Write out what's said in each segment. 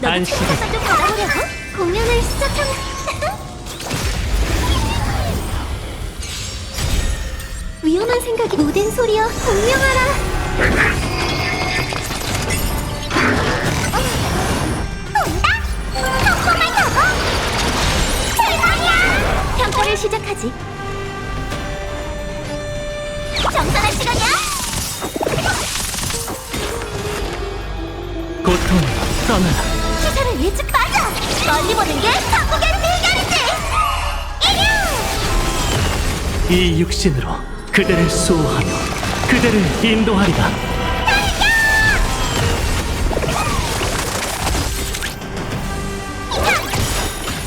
너도 좀 받아보려고? 공연을 시작한 위험한 생각이 모든 소리여 공명하라. 온다? 덕분을 타고 대박이야. 평가를 시작하지. 정산할 시간이야. 고통 떠나라 멀리 보는 게 한국의 대결이지 이겨 이 육신으로 그대를 수호하며 그대를 인도하리라.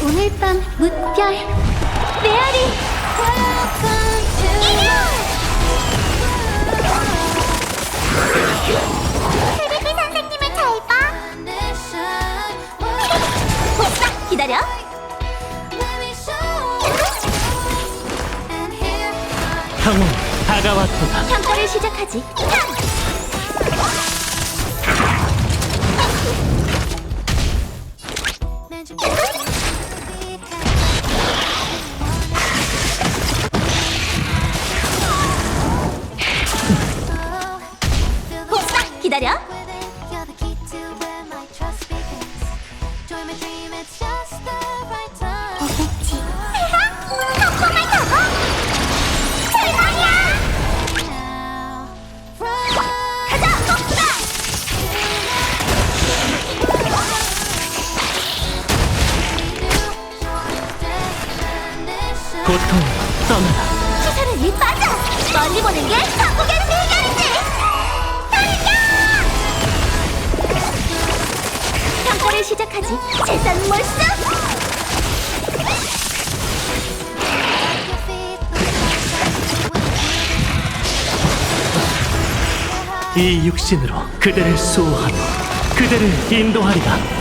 오늘 밤 무별 메아리 기다려 평온 다가왔도다 평가를 시작하지. 복사 기다려 고통 떠나라. 시선을 일 빠져! 멀리 보는 게 한국의 대결이지! 달려! 평가를 시작하지. 재산 몰수! 이 육신으로 그대를 수호하며 그대를 인도하리라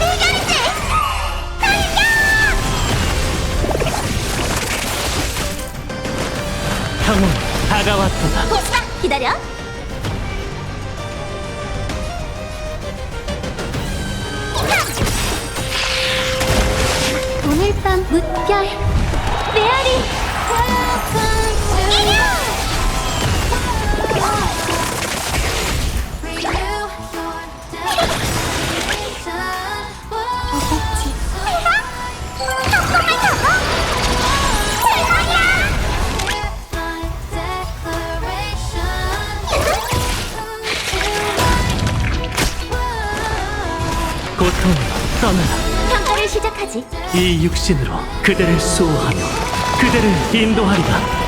복사 기다려. 오늘 밤 무별. 메아리 떠나라 평가를 시작하지. 이 육신으로 그대를 수호하며 그대를 인도하리라